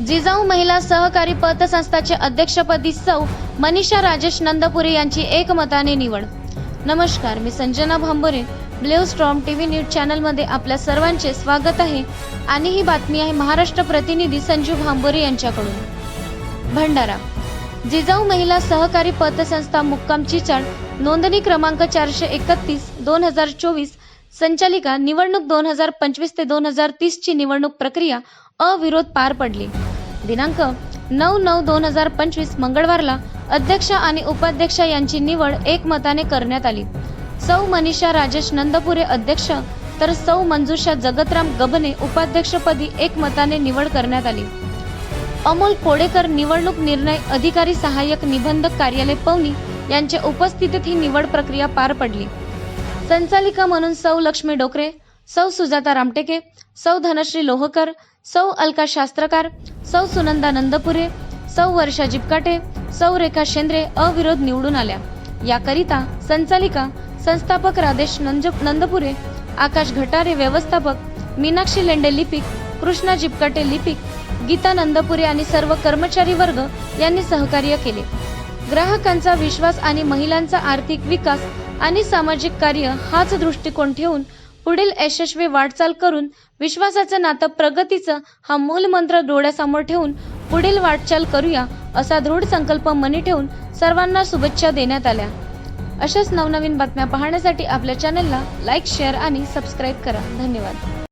जिजाऊ महिला सहकारी पतसंस्थाचे अध्यक्षपदी सौ मनीषा राजेश नंदपुरे यांची एकमताने निवड. नमस्कार मी Sanjana Bhambore blue storm TV news चॅनलमध्ये आपल्या सर्वांचे स्वागत आहे आणि ही बातमी आहे महाराष्ट्र प्रतिनिधी संजू भांबोरे यांच्याकडून. भंडारा जिजाऊ महिला सहकारी पतसंस्था मुक्काम चिचाळ नोंदणी क्रमांक चारशे एकतीस दोन हजार चोवीस संचालिका निवडणूक दोन हजार पंचवीस ते दोन हजार तीस ची निवडणूक प्रक्रिया अविरोध पार पडली. दिनांक नऊ नऊ दोन हजार पंचवीस मंगळवारला अध्यक्ष आणि उपाध्यक्ष यांची निवड एकमताने करण्यात आली. सौ मनीषा राजेश नंदपुरे अध्यक्ष तर सौ मंजुषा जगतराम गबने उपाध्यक्षपदी एकमताने निवड करण्यात आली. अमोल कोडेकर निवडणूक निर्णय अधिकारी सहाय्यक निबंधक कार्यालय पवनी यांच्या उपस्थितीत ही निवड प्रक्रिया पार पडली. संचालिका म्हणून सौ लक्ष्मी डोकरे सौ सुजाता रामटेके सौ धनश्री लोहकर सौ अलका शास्त्रकार सौ सुनंदा नंदपुरे सौ वर्षा जिपकाटे सौ रेखा शेंद्रे अविरोध निवडून आल्या. याकरिता संचालिका संस्थापक राधेश नंज नंदपुरे आकाश घटारे व्यवस्थापक मीनाक्षी लेंडे लिपिक कृष्णा जिपकाटे लिपिक गीता नंदपुरे आणि सर्व कर्मचारी वर्ग यांनी सहकार्य केले. ग्राहकांचा विश्वास आणि महिलांचा आर्थिक विकास आणि सामाजिक कार्य हाच दृष्टिकोन ठेवून पुढील यशस्वी वाटचाल करून विश्वासाचं नातं प्रगतीचं हा मूलमंत्र डोळ्यासमोर ठेवून पुढील वाटचाल करूया असा दृढ संकल्प मनी ठेवून सर्वांना शुभेच्छा देण्यात आल्या. अशाच नवनवीन बातम्या पाहण्यासाठी आपल्या चॅनलला लाईक शेअर आणि सबस्क्राईब करा. धन्यवाद.